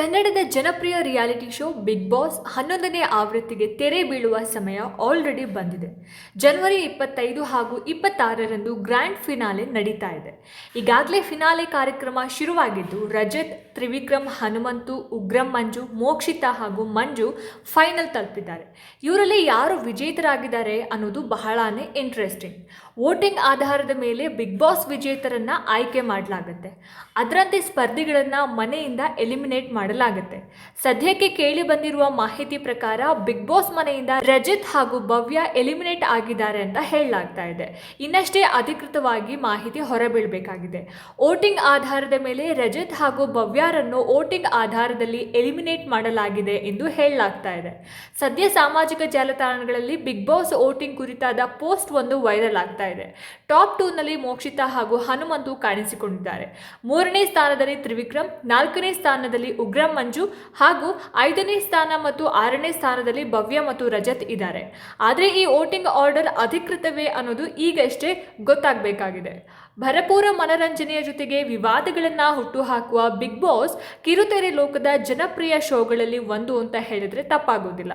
ಕನ್ನಡದ ಜನಪ್ರಿಯ reality show Bigg boss ಹನ್ನೊಂದನೇ ಆವೃತ್ತಿಗೆ ತೆರೆ ಬೀಳುವ ಸಮಯ ಆಲ್ರೆಡಿ ಬಂದಿದೆ. ಜನವರಿ ಇಪ್ಪತ್ತೈದು ಹಾಗೂ ಇಪ್ಪತ್ತಾರರಂದು ಗ್ರ್ಯಾಂಡ್ ಫಿನಾಲೆ ನಡೀತಾ ಇದೆ. ಈಗಾಗಲೇ ಫಿನಾಲೆ ಕಾರ್ಯಕ್ರಮ ಶುರುವಾಗಿದ್ದು ರಜತ್ ತ್ರಿವಿಕ್ರಮ್, ಹನುಮಂತು, ಉಗ್ರಂ, ಮಂಜು, ಮೋಕ್ಷಿತಾ ಹಾಗೂ ಮಂಜು ಫೈನಲ್ ತಲುಪಿದ್ದಾರೆ. ಇವರಲ್ಲಿ ಯಾರು ವಿಜೇತರಾಗಿದ್ದಾರೆ ಅನ್ನೋದು ಬಹಳಾನೇ ಇಂಟ್ರೆಸ್ಟಿಂಗ್ ವೋಟಿಂಗ್ ಆಧಾರದ ಮೇಲೆ ಬಿಗ್ ಬಾಸ್ ವಿಜೇತರನ್ನ ಆಯ್ಕೆ ಮಾಡಲಾಗುತ್ತೆ. ಅದರಂತೆ ಸ್ಪರ್ಧಿಗಳನ್ನ ಮನೆಯಿಂದ ಎಲಿಮಿನೇಟ್ ಮಾಡಲಾಗುತ್ತೆ. ಸದ್ಯಕ್ಕೆ ಕೇಳಿ ಬಂದಿರುವ ಮಾಹಿತಿ ಪ್ರಕಾರ ಬಿಗ್ ಬಾಸ್ ಮನೆಯಿಂದ ರಜತ್ ಹಾಗೂ ಭವ್ಯ ಎಲಿಮಿನೇಟ್ ಆಗಿದ್ದಾರೆ ಅಂತ ಹೇಳಲಾಗ್ತಾ ಇದೆ. ಇನ್ನಷ್ಟೇ ಅಧಿಕೃತವಾಗಿ ಮಾಹಿತಿ ಹೊರಬೀಳಬೇಕಾಗಿದೆ. ವೋಟಿಂಗ್ ಆಧಾರದ ಮೇಲೆ ರಜತ್ ಹಾಗೂ ಭವ್ಯರನ್ನು ವೋಟಿಂಗ್ ಆಧಾರದಲ್ಲಿ ಎಲಿಮಿನೇಟ್ ಮಾಡಲಾಗಿದೆ ಎಂದು ಹೇಳಲಾಗ್ತಾ ಇದೆ. ಸದ್ಯ ಸಾಮಾಜಿಕ ಜಾಲತಾಣಗಳಲ್ಲಿ ಬಿಗ್ ಬಾಸ್ ವೋಟಿಂಗ್ ಕುರಿತಾದ ಪೋಸ್ಟ್ ಒಂದು ವೈರಲ್ ಆಗ್ತಾ ಇದೆ. ಟಾಪ್ ಟೂನಲ್ಲಿ ಮೋಕ್ಷಿತಾ ಹಾಗೂ ಹನುಮಂತು ಕಾಣಿಸಿಕೊಂಡಿದ್ದಾರೆ. ಮೂರನೇ ಸ್ಥಾನದಲ್ಲಿ ತ್ರಿವಿಕ್ರಮ್, ನಾಲ್ಕನೇ ಸ್ಥಾನದಲ್ಲಿ ಉಗ್ರಂ ಮಂಜು ಹಾಗೂ ಐದನೇ ಸ್ಥಾನ ಮತ್ತು ಆರನೇ ಸ್ಥಾನದಲ್ಲಿ ಭವ್ಯ ಮತ್ತು ರಜತ್ ಇದ್ದಾರೆ. ಆದರೆ ಈ ವೋಟಿಂಗ್ ಆರ್ಡರ್ ಅಧಿಕೃತವೇ ಅನ್ನೋದು ಈಗಷ್ಟೇ ಗೊತ್ತಾಗಬೇಕಾಗಿದೆ. ಭರಪೂರ ಮನರಂಜನೆಯ ಜೊತೆಗೆ ವಿವಾದಗಳನ್ನು ಹುಟ್ಟುಹಾಕುವ ಬಿಗ್ ಬಾಸ್ ಕಿರುತೆರೆ ಲೋಕದ ಜನಪ್ರಿಯ ಶೋಗಳಲ್ಲಿ ಒಂದು ಅಂತ ಹೇಳಿದರೆ ತಪ್ಪಾಗೋದಿಲ್ಲ.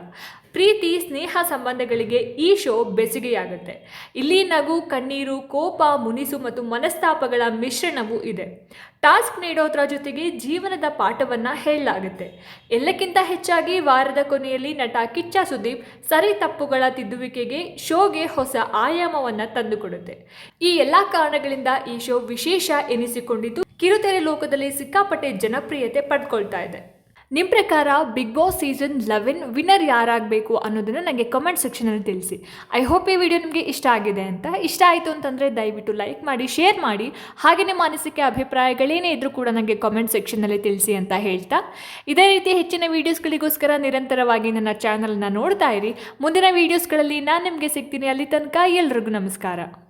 ಪ್ರೀತಿ, ಸ್ನೇಹ ಸಂಬಂಧಗಳಿಗೆ ಈ ಶೋ ಬೆಸಿಗೆಯಾಗುತ್ತೆ. ಇಲ್ಲಿ ನಗು, ಕಣ್ಣೀರು, ಕೋಪ, ಮುನಿಸು ಮತ್ತು ಮನಸ್ತಾಪಗಳ ಮಿಶ್ರಣವೂ ಇದೆ. ಟಾಸ್ಕ್ ನೀಡೋದ್ರ ಜೊತೆಗೆ ಜೀವನದ ಪಾಠವನ್ನ ಹೇಳಲಾಗುತ್ತೆ. ಎಲ್ಲಕ್ಕಿಂತ ಹೆಚ್ಚಾಗಿ ವಾರದ ಕೊನೆಯಲ್ಲಿ ನಟ ಕಿಚ್ಚ ಸುದೀಪ್ ಸರಿ ತಪ್ಪುಗಳ ತಿದ್ದುವಿಕೆಗೆ ಶೋಗೆ ಹೊಸ ಆಯಾಮವನ್ನ ತಂದುಕೊಡುತ್ತೆ. ಈ ಎಲ್ಲ ಕಾರಣಗಳಿಂದ ಈ ಶೋ ವಿಶೇಷ ಎನಿಸಿಕೊಂಡಿದ್ದು ಕಿರುತೆರೆ ಲೋಕದಲ್ಲಿ ಸಿಕ್ಕಾಪಟ್ಟೆ ಜನಪ್ರಿಯತೆ ಪಡ್ಕೊಳ್ತಾ ಇದೆ. ನಿಮ್ಮ ಪ್ರಕಾರ Big Boss season eleven winner ಯಾರಾಗಬೇಕು ಅನ್ನೋದನ್ನು ನನಗೆ ಕಮೆಂಟ್ ಸೆಕ್ಷನಲ್ಲಿ ತಿಳಿಸಿ. ಐ ಹೋಪ್ ಈ ವಿಡಿಯೋ ನಿಮಗೆ ಇಷ್ಟ ಆಗಿದೆ ಅಂತ. ಇಷ್ಟ ಆಯಿತು ಅಂತಂದರೆ ದಯವಿಟ್ಟು ಲೈಕ್ ಮಾಡಿ ಶೇರ್ ಮಾಡಿ. ಹಾಗೆ ನಿಮ್ಮ ಅನಿಸಿಕೆ, ಅಭಿಪ್ರಾಯಗಳೇನೇ ಇದ್ರೂ ಕೂಡ ನನಗೆ ಕಾಮೆಂಟ್ ಸೆಕ್ಷನಲ್ಲಿ ತಿಳಿಸಿ ಅಂತ ಹೇಳ್ತಾ. ಇದೇ ರೀತಿ ಹೆಚ್ಚಿನ ವೀಡಿಯೋಸ್ಗಳಿಗೋಸ್ಕರ ನಿರಂತರವಾಗಿ ನನ್ನ ಚಾನಲ್ನ ನೋಡ್ತಾ ಇರಿ. ಮುಂದಿನ ವೀಡಿಯೋಸ್ಗಳಲ್ಲಿ ನಾನು ನಿಮಗೆ ಸಿಗ್ತೀನಿ. ಅಲ್ಲಿ ತನಕ ಎಲ್ರಿಗೂ ನಮಸ್ಕಾರ.